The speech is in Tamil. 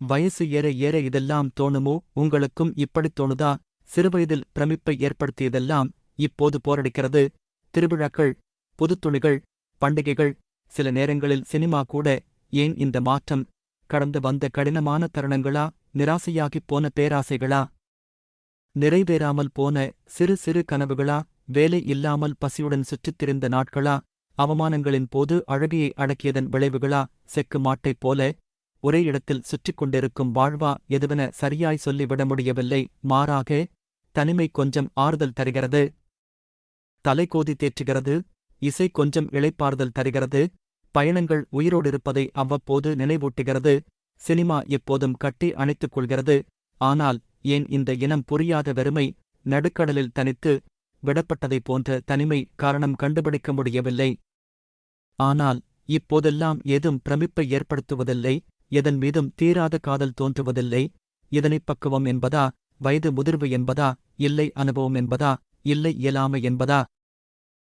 வயசு ஏற ஏற இதெல்லாம் தோணுமோ? உங்களுக்கும் இப்படித் தோணுதா? சிறுவயதில் பிரமிப்பை ஏற்படுத்தியதெல்லாம் இப்போது போரடிக்கிறது. திருவிழாக்கள் புதுத்துணிகள் பண்டிகைகள் சில நேரங்களில் சினிமா கூட ஏன் இந்த மாற்றம்? கடந்து வந்த கடினமான தருணங்களா? நிராசையாகிப் போன பேராசைகளா? நிறைவேறாமல் போன சிறு சிறு கனவுகளா? வேலை இல்லாமல் பசியுடன் சுற்றித் திரிந்த நாட்களா? அவமானங்களின் போது அழகியை அடக்கியதன் விளைவுகளா? செக்கு மாட்டைப் போல ஒரே இடத்தில் சுற்றிக் கொண்டிருக்கும் வாழ்வா எதுவென சரியாய் சொல்லிவிட முடியவில்லை. மாறாக தனிமை கொஞ்சம் ஆறுதல் தருகிறது. தலைகோதி தேற்றுகிறது. இசை கொஞ்சம் இழைப்பாறுதல் தருகிறது. பயணங்கள் உயிரோடிருப்பதை அவ்வப்போது நினைவூட்டுகிறது. சினிமா எப்போதும் கட்டி அணைத்துக் கொள்கிறது. ஆனால் ஏன் இந்த இனம் புரியாத வெறுமை நடுக்கடலில் தனித்து விடப்பட்டதைப் போன்ற தனிமை காரணம் கண்டுபிடிக்க முடியவில்லை. ஆனால் இப்போதெல்லாம் ஏதும் பிரமிப்பை ஏற்படுத்துவதில்லை. எதன் மீதும் தீராத காதல் தோன்றுவதில்லை. இதனைப் பக்குவம் என்பதா? வயது முதிர்வு என்பதா? இல்லை அனுபவம் என்பதா? இல்லை இயலாமை என்பதா?